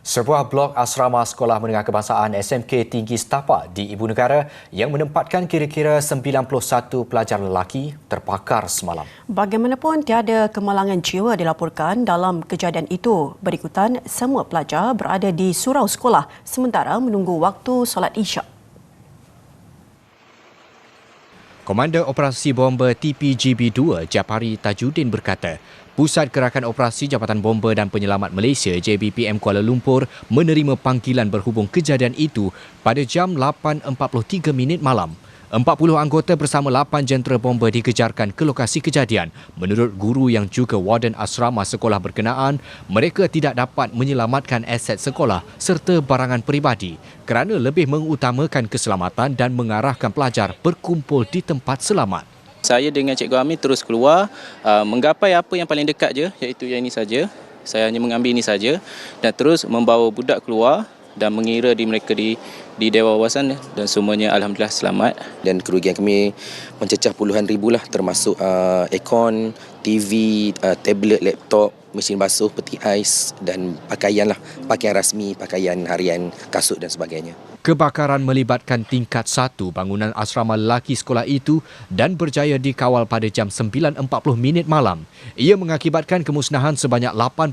Sebuah blok asrama Sekolah Menengah Kebangsaan SMK Tinggi Setapak di Ibu Negara yang menempatkan kira-kira 91 pelajar lelaki terbakar semalam. Bagaimanapun tiada kemalangan jiwa dilaporkan dalam kejadian itu. Berikutan, semua pelajar berada di surau sekolah sementara menunggu waktu solat isyak. Komander Operasi Bomber TPGB-2 Japari Tajuddin berkata, Pusat Gerakan Operasi Jabatan Bomber dan Penyelamat Malaysia JBPM Kuala Lumpur menerima panggilan berhubung kejadian itu pada jam 8.43 minit malam. 40 anggota bersama 8 jentera bomber dikejarkan ke lokasi kejadian. Menurut guru yang juga warden asrama sekolah berkenaan, mereka tidak dapat menyelamatkan aset sekolah serta barangan peribadi kerana lebih mengutamakan keselamatan dan mengarahkan pelajar berkumpul di tempat selamat. Saya dengan Cikgu Amir terus keluar uh, menggapai apa yang paling dekat je iaitu yang ini saja. Saya hanya mengambil ini saja dan terus membawa budak keluar dan mengira di mereka di di Dewan Wawasan dan semuanya alhamdulillah selamat dan kerugian kami mencecah puluhan ribu lah termasuk uh, aircon, TV, uh, tablet, laptop, mesin basuh, peti ais dan pakaian lah, pakaian rasmi, pakaian harian, kasut dan sebagainya. Kebakaran melibatkan tingkat satu bangunan asrama lelaki sekolah itu dan berjaya dikawal pada jam 9.40 minit malam. Ia mengakibatkan kemusnahan sebanyak 80%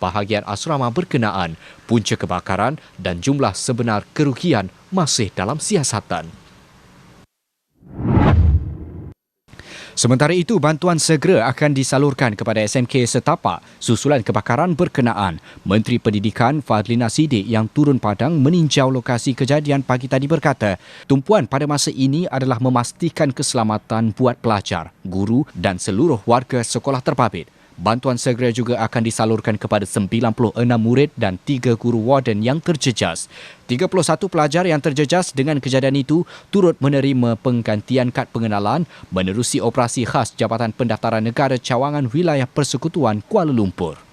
bahagian asrama berkenaan. Punca kebakaran dan jumlah sebenar kerugian masih dalam siasatan. Sementara itu, bantuan segera akan disalurkan kepada SMK Setapak susulan kebakaran berkenaan. Menteri Pendidikan Fadlina Sidik yang turun padang meninjau lokasi kejadian pagi tadi berkata, tumpuan pada masa ini adalah memastikan keselamatan buat pelajar, guru dan seluruh warga sekolah terbabit. Bantuan segera juga akan disalurkan kepada 96 murid dan 3 guru warden yang terjejas. 31 pelajar yang terjejas dengan kejadian itu turut menerima penggantian kad pengenalan menerusi operasi khas Jabatan Pendaftaran Negara Cawangan Wilayah Persekutuan Kuala Lumpur.